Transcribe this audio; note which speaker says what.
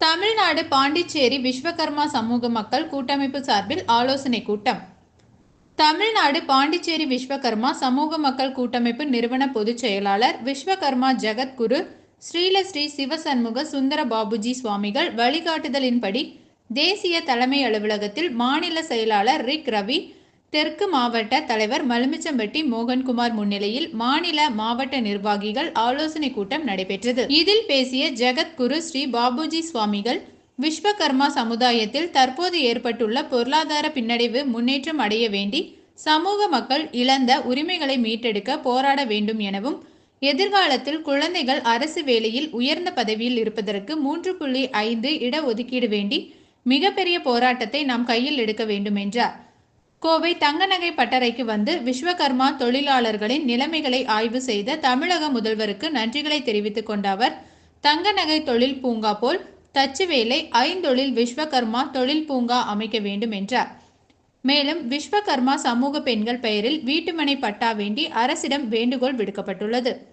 Speaker 1: தமிழ்நாடு பாண்டிச்சேரி விஸ்வகர்மா சமூக மக்கள் கூட்டமைப்பு சார்பில் ஆலோசனை கூட்டம். தமிழ்நாடு பாண்டிச்சேரி விஸ்வகர்மா சமூக மக்கள் கூட்டமைப்பு நிறுவன பொதுச் செயலாளர் விஸ்வகர்மா ஜெகத்குரு ஸ்ரீல ஸ்ரீ சிவசண்முக சுந்தர பாபுஜி சுவாமிகள் வழிகாட்டுதலின்படி தேசிய தலைமை அலுவலகத்தில் மாநில செயலாளர் ரிக் ரவி தெற்கு மாவட்ட தலைவர் மலுமிச்சம்பட்டி மோகன்குமார் முன்னிலையில் மாநில மாவட்ட நிர்வாகிகள் ஆலோசனை கூட்டம் நடைபெற்றது. இதில் பேசிய ஜெகத்குரு ஸ்ரீ பாபுஜி சுவாமிகள் விஸ்வகர்மா சமுதாயத்தில் தற்போது ஏற்பட்டுள்ள பொருளாதார பின்னடைவு முன்னேற்றம் அடைய வேண்டி சமூக மக்கள் இழந்த உரிமைகளை மீட்டெடுக்க போராட வேண்டும் எனவும் எதிர்காலத்தில் குழந்தைகள் அரசு வேலையில் உயர்ந்த பதவியில் இருப்பதற்கு மூன்று புள்ளி ஐந்து இடஒதுக்கீடு வேண்டி மிகப்பெரிய போராட்டத்தை நாம் கையில் எடுக்க வேண்டும் என்றார். கோவை தங்கநகை பட்டறைக்கு வந்து விஸ்வகர்மா தொழிலாளர்களின் நிலைமைகளை ஆய்வு செய்த தமிழக முதல்வருக்கு நன்றிகளை தெரிவித்துக் கொண்ட அவர் தங்க நகை தொழில் பூங்கா போல் தச்சு வேலை ஐந்தொழில் விஸ்வகர்மா தொழில் பூங்கா அமைக்க வேண்டும் என்றார். மேலும் விஸ்வகர்மா சமூக பெண்கள் பெயரில் வீட்டுமனை பட்டா வேண்டி அரசிடம் வேண்டுகோள் விடுக்கப்பட்டுள்ளது.